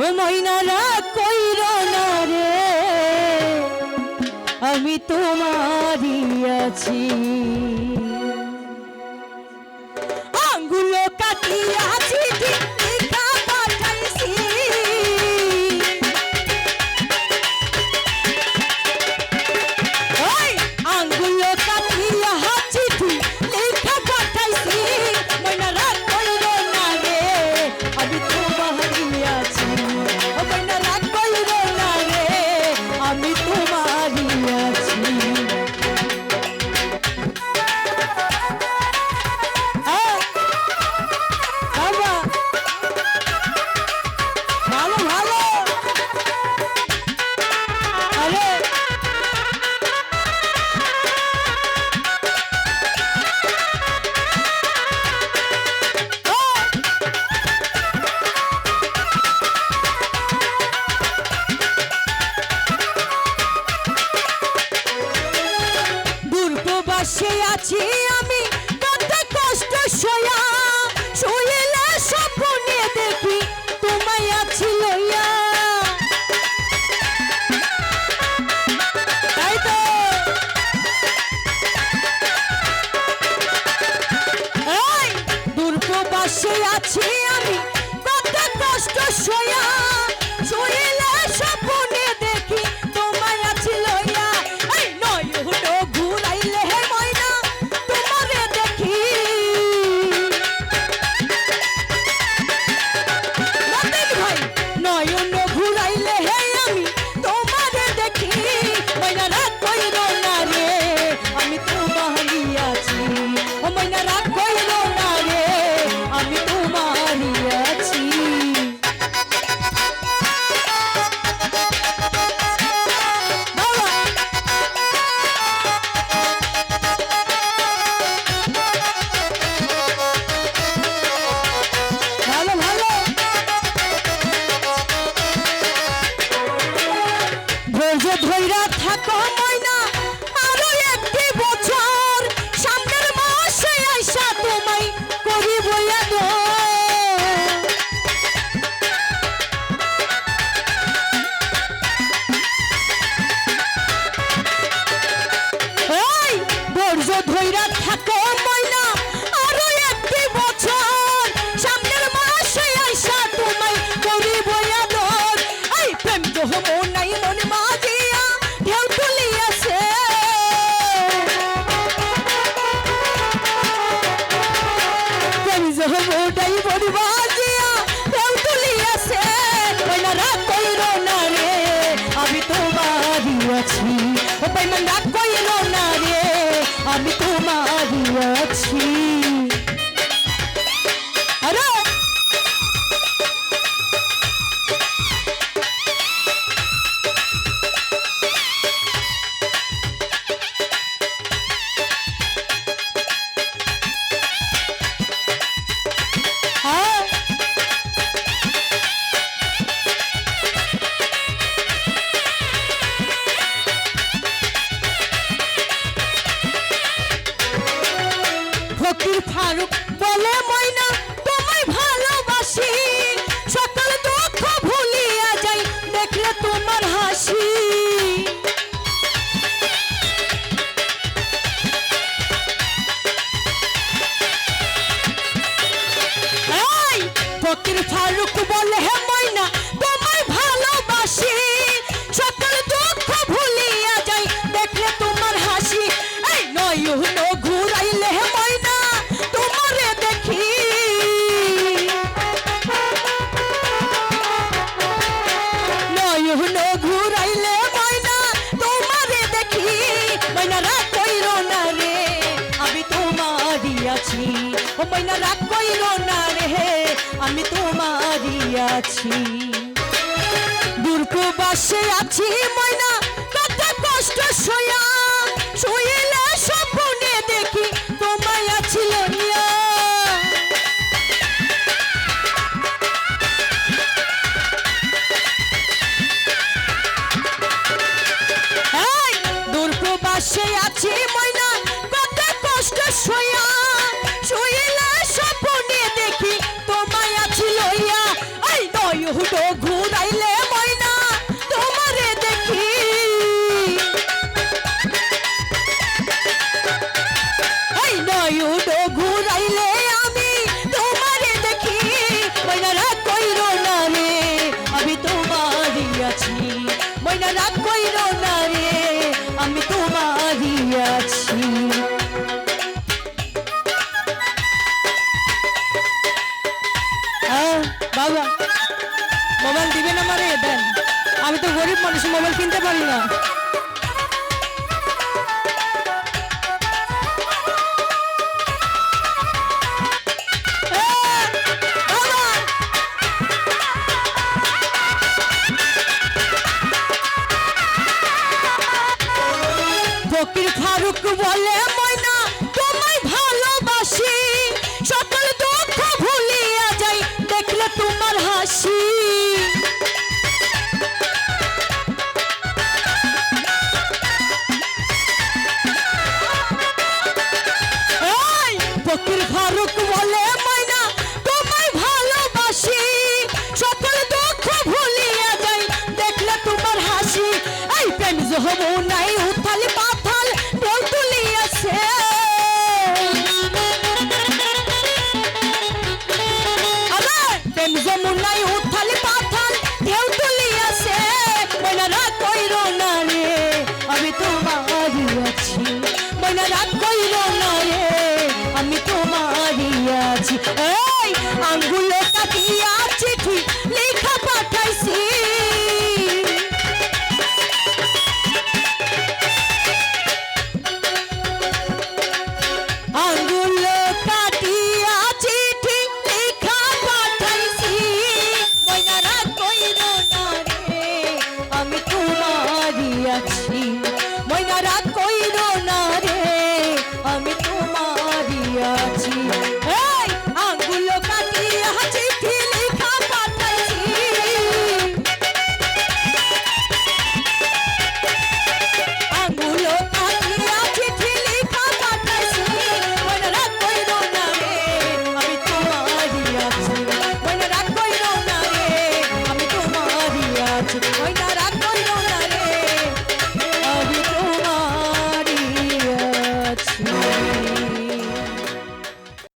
ও মহিনারা কইর না রে। আমি তোমারি আছি। বসে আছি আমি। কত কষ্ট সয়া ধৈরা থাকো না কইল না রে আমি তোমারই আছি। আছি। দুর্গবাসে আছি ময়না কত কষ্ট সয়া আছি। মইনা রাগ কইর না রে, আমি তোমারই আছি। বাবা, মোবাইল দিবেন আমারে? দেন। আমি তো গরিব মানুষ, মোবাইল কিনতে পারি না। ফারুক বলে প্রেম যমুনায় উথাল পাথাল, ঢেউ তুলিয়াছে মনারা কইর না রে, আমি তোমারই আছি। মনারা কইর না রে, আমি তোমারই আছি। এই আঙ্গুলে কাটিয়া চিঠি